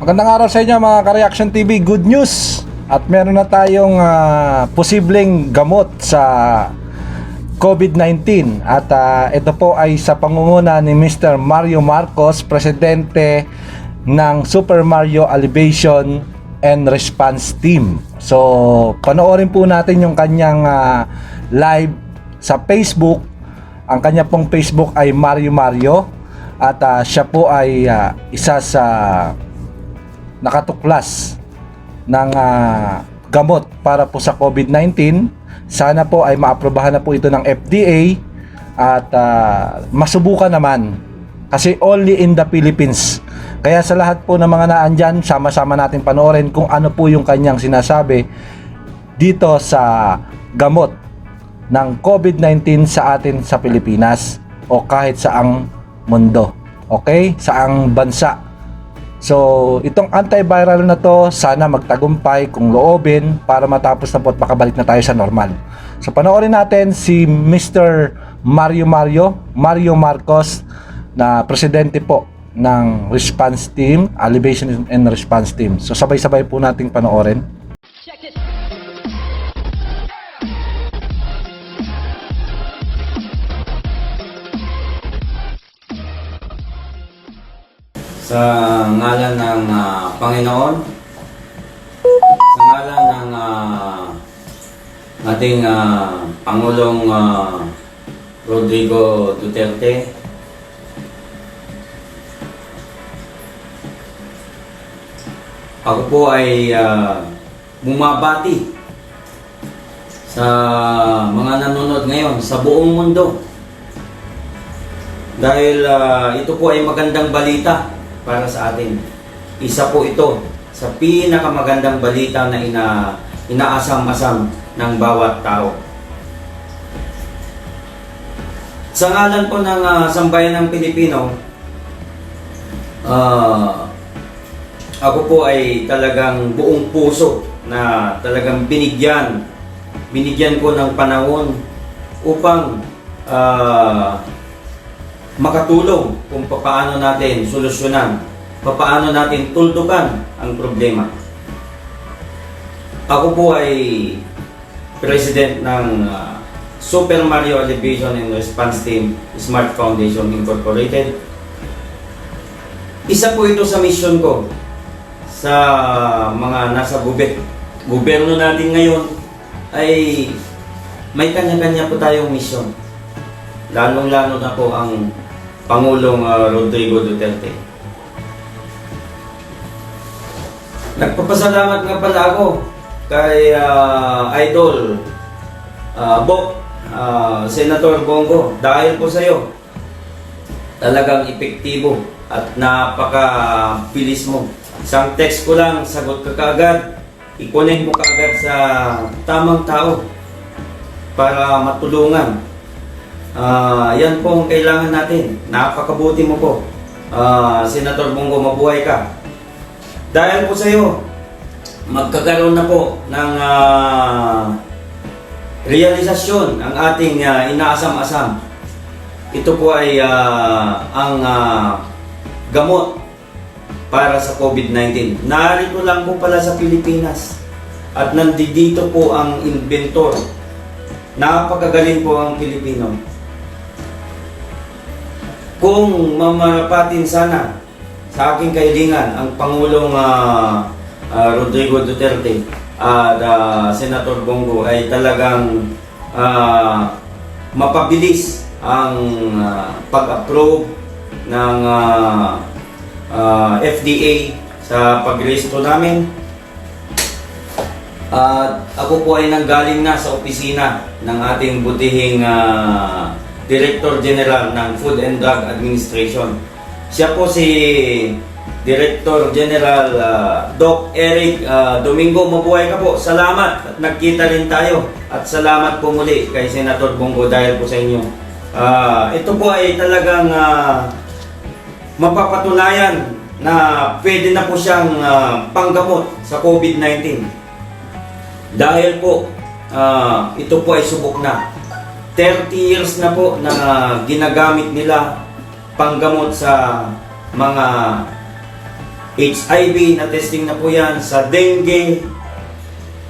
Magandang araw sa inyo mga Ka-Reaction TV. Good news! At meron na tayong ah, posibleng gamot sa COVID-19. At ah, ito po ay sa pangunguna ni Mr. Mario Marcos, presidente ng Super Mario Elevation and Response Team. So, panoorin po natin yung kanyang ah, live sa Facebook. Ang kanya pong Facebook ay Mario Mario at ah, siya po ay ah, isa sa nakatuklas ng ah, gamot para po sa COVID-19. Sana po ay maaprobahan na po ito ng FDA at ah, masubukan naman kasi only in the Philippines. Kaya sa lahat po ng mga naandyan, sama-sama natin panoorin kung ano po yung kanyang sinasabi dito sa gamot ng COVID-19 sa atin sa Pilipinas o kahit saang mundo. Okay? Saang bansa. So, itong antiviral na to, sana magtagumpay kung loobin para matapos na po at makabalik na tayo sa normal. So, panoorin natin si Mr. Mario Mario, Mario Marcos, na presidente po ng response team, Elevation and Response Team. So, sabay-sabay po nating panoorin. Sa ngalan ng ah, Panginoon, sa ngalan ng ah, ating ah, Pangulong ah, Rodrigo Duterte, ako po ay ah, bumabati sa mga nanonood ngayon sa buong mundo. Dahil ah, ito po ay magandang balita para sa atin. Isa po ito sa pinakamagandang balita na ina, inaasam-asam ng bawat tao. Sa ngalan po ng ah, sambayan ng Pilipino, ah, ako po ay talagang buong puso na talagang binigyan binigyan ko ng panahon upang ah, makatulong kung paano natin solusyonan, paano natin tuldukan ang problema. Ako po ay president ng ah, Super Mario Elevation and Response Team Smart Foundation Incorporated. Isa po ito sa mission ko sa mga nasa gube gobyerno natin ngayon ay may kanya-kanya po tayong mission. Lalong-lalo na po ang Pangulong ah, Rodrigo Duterte. Nagpapasalamat nga pala ako kay ah, Idol ah, Bok, ah, Senator Bongo dahil po sa iyo talagang epektibo at napaka-bilis mo. Isang text ko lang, sagot ka kaagad, i-connect mo kaagad sa tamang tao para matulungan Ah, yan po ang kailangan natin. Napakabuti mo po. Ah, Senator Bongo, mabuhay ka. Dahil po sa iyo, magkakaroon na po ng ah, realisasyon ang ating ah, inaasam-asam. Ito po ay ah, ang ah, gamot para sa COVID-19. Narito lang po pala sa Pilipinas. At nandito po ang inventor. Napakagaling po ang Pilipino kung mamarapatin sana sa aking kailingan ang Pangulong ah, ah, Rodrigo Duterte at ah, Senator Bongo ay talagang ah, mapabilis ang ah, pag-approve ng ah, ah, FDA sa pag-resto namin at ako po ay nanggaling na sa opisina ng ating butihing ah, Director General ng Food and Drug Administration. Siya po si Director General ah, Doc Eric ah, Domingo. Mabuhay ka po. Salamat at nagkita rin tayo. At salamat po muli kay Senator Bongo dahil po sa inyo. Ah, ito po ay talagang ah, mapapatunayan na pwede na po siyang ah, panggamot sa COVID-19. Dahil po, ah, ito po ay subok na. 30 years na po na ginagamit nila panggamot sa mga HIV na testing na po yan, sa dengue.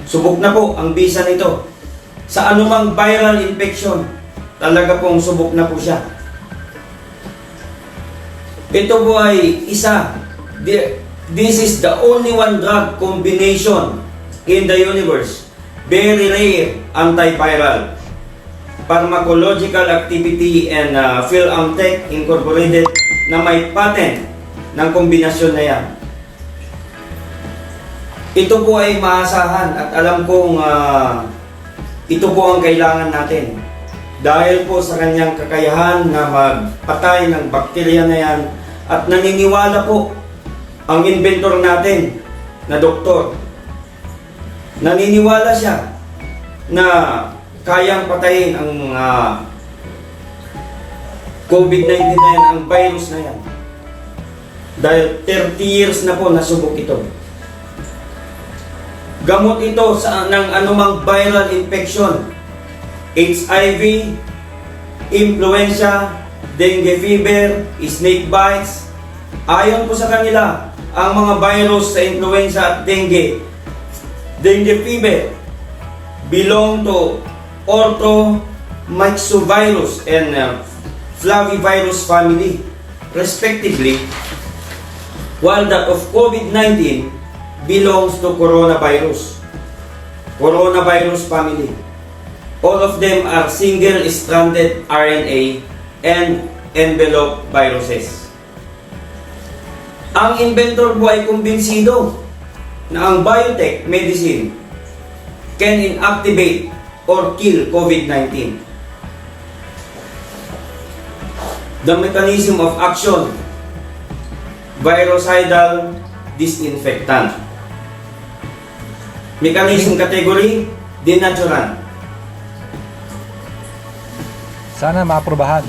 Subok na po ang bisa nito. Sa anumang viral infection, talaga pong subok na po siya. Ito po ay isa. This is the only one drug combination in the universe. Very rare antiviral. Pharmacological Activity and uh, PhilAmtech Incorporated na may patent ng kombinasyon na yan. Ito po ay maasahan at alam kong ah, ito po ang kailangan natin. Dahil po sa kanyang kakayahan na magpatay ng bakterya na yan at naniniwala po ang inventor natin na doktor. Naniniwala siya na kayang patayin ang ah, COVID-19 na yan, ang virus na yan. Dahil 30 years na po nasubok ito. Gamot ito sa ng anumang viral infection. HIV, influenza, dengue fever, snake bites. Ayon po sa kanila, ang mga virus sa influenza at dengue, dengue fever, belong to orthomyxovirus and uh, flavivirus family, respectively, while that of COVID-19 belongs to coronavirus. Coronavirus family. All of them are single-stranded RNA and envelope viruses. Ang inventor po ay kumbinsido na ang biotech medicine can inactivate or kill COVID-19. The mechanism of action virucidal disinfectant. Mechanism category, denaturan. Sana maaprobahan.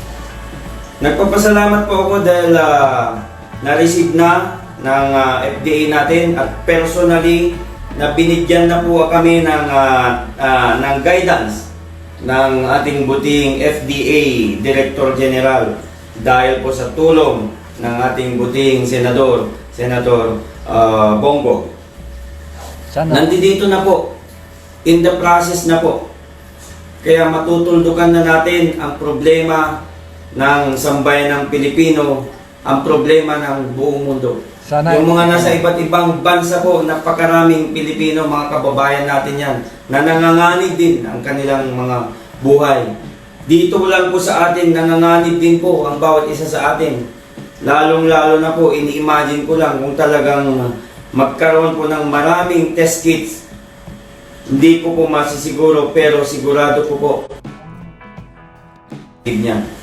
Nagpapasalamat po ako dahil ah, na-receive na ng ah, FDA natin at personally na binigyan na po kami ng, ah, ah, ng guidance ng ating buting FDA Director General dahil po sa tulong ng ating buting senador, Senator ah, Bongo. Sana. Nandito na po. In the process na po. Kaya matutuldukan na natin ang problema ng sambayan ng Pilipino, ang problema ng buong mundo. Sana Yung mga nasa iba't ibang bansa po, napakaraming Pilipino, mga kababayan natin yan, na nanganganib din ang kanilang mga buhay. Dito lang po sa atin, nanganganib din po ang bawat isa sa atin. Lalong-lalo na po, ini-imagine ko lang kung talagang magkaroon po ng maraming test kits. Hindi ko po masisiguro, pero sigurado ko po. Niya.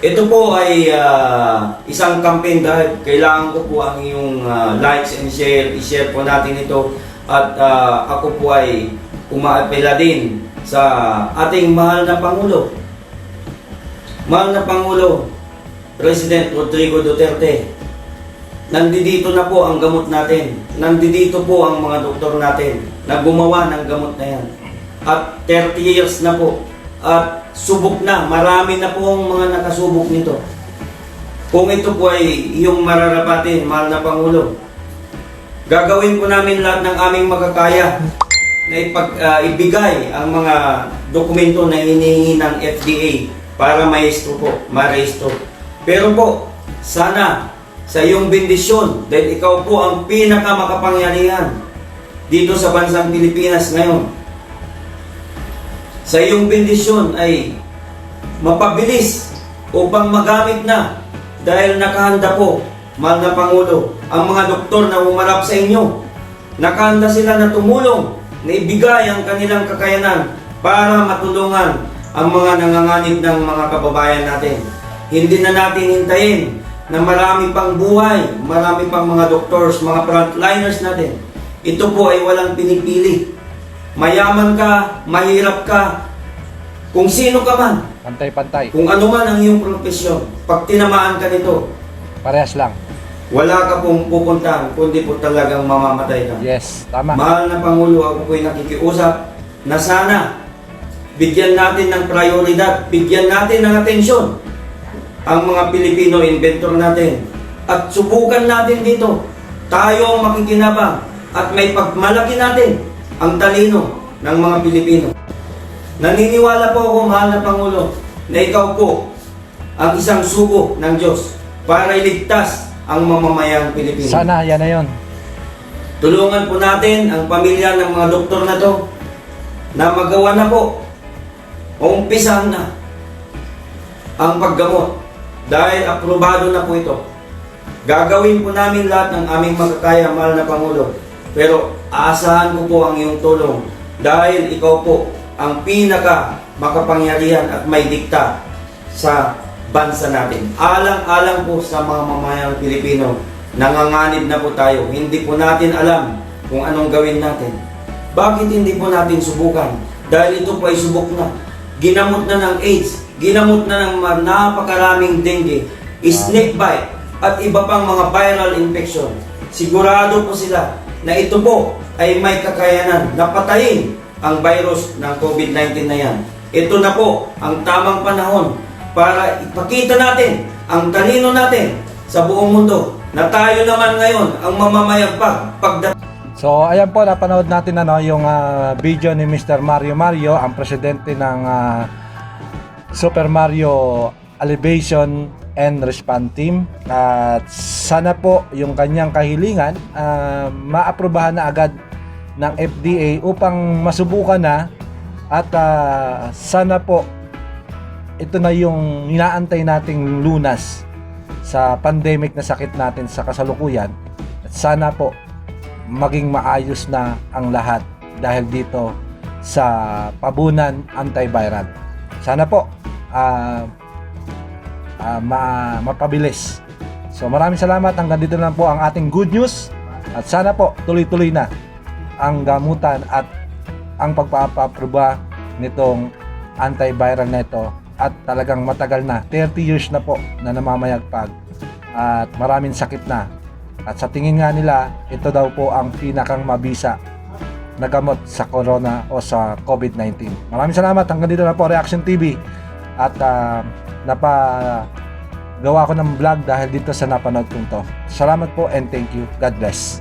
Ito po ay ah, isang campaign dahil kailangan ko po ang iyong ah, likes and share. I-share po natin ito. At ah, ako po ay umaapela din sa ating mahal na Pangulo. Mahal na Pangulo, President Rodrigo Duterte. Nandito na po ang gamot natin. Nandito po ang mga doktor natin na gumawa ng gamot na yan. At 30 years na po. At subok na. Marami na po ang mga nakasubok nito. Kung ito po ay yung mararapatin, mahal na Pangulo, gagawin po namin lahat ng aming makakaya na ipag, ah, ibigay ang mga dokumento na hinihingi ng FDA para maestro po, marehistro. Pero po, sana sa iyong bendisyon dahil ikaw po ang pinakamakapangyarihan dito sa bansang Pilipinas ngayon. Sa iyong bendisyon ay mapabilis upang magamit na dahil nakahanda po, mahal na Pangulo, ang mga doktor na umarap sa inyo. Nakahanda sila na tumulong, na ibigay ang kanilang kakayanan para matulungan ang mga nanganganib ng mga kababayan natin. Hindi na natin hintayin na marami pang buhay, marami pang mga doctors, mga frontliners natin. Ito po ay walang pinipili. Mayaman ka, mahirap ka, kung sino ka man, Pantay-pantay. kung ano man ang iyong profesyon, pag tinamaan ka nito, Parehas lang. wala ka pong pupuntahan, kundi po talagang mamamatay ka. Yes, tama. Mahal na Pangulo, ako po'y nakikiusap na sana bigyan natin ng prioridad, bigyan natin ng atensyon ang mga Pilipino inventor natin At subukan natin dito. Tayo ang makikinabang at may pagmalaki natin ang talino ng mga Pilipino. Naniniwala po ako, mahal na Pangulo, na ikaw po ang isang sugo ng Diyos para iligtas ang mamamayang Pilipino. Sana yan na yon. Tulungan po natin ang pamilya ng mga doktor na to na magawa na po o umpisahan na ang paggamot dahil aprobado na po ito. Gagawin po namin lahat ng aming makakaya, mahal na Pangulo. Pero aasahan ko po ang iyong tulong dahil ikaw po ang pinaka makapangyarihan at may dikta sa bansa natin. Alang-alang po sa mga mamayang Pilipino, nanganganib na po tayo. Hindi po natin alam kung anong gawin natin. Bakit hindi po natin subukan? Dahil ito po ay subok na. Ginamot na ng AIDS, ginamot na ng napakaraming dengue, snake bite, at iba pang mga viral infection. Sigurado po sila na ito po ay may kakayanan na patayin ang virus ng COVID-19 na yan. Ito na po ang tamang panahon para ipakita natin ang talino natin sa buong mundo na tayo naman ngayon ang mamamayagpag pagdating So, ayan po, napanood natin ano, yung ah, video ni Mr. Mario Mario, ang presidente ng ah, Super Mario Elevation and Response Team. At sana po yung kanyang kahilingan ah, maaprobahan na agad ng FDA upang masubukan na at ah, sana po ito na yung inaantay nating lunas sa pandemic na sakit natin sa kasalukuyan. At sana po maging maayos na ang lahat dahil dito sa pabunan antiviral. Sana po ah ah, ma- mapabilis. So maraming salamat. Hanggang dito lang po ang ating good news. At sana po tuloy-tuloy na ang gamutan at ang pagpapaproba nitong antiviral na ito at talagang matagal na 30 years na po na namamayagpag at maraming sakit na at sa tingin nga nila, ito daw po ang pinakang mabisa na gamot sa corona o sa COVID-19. Maraming salamat. Hanggang dito na po Reaction TV. At ah, napa gawa ko ng vlog dahil dito sa napanood kong to. Salamat po and thank you. God bless.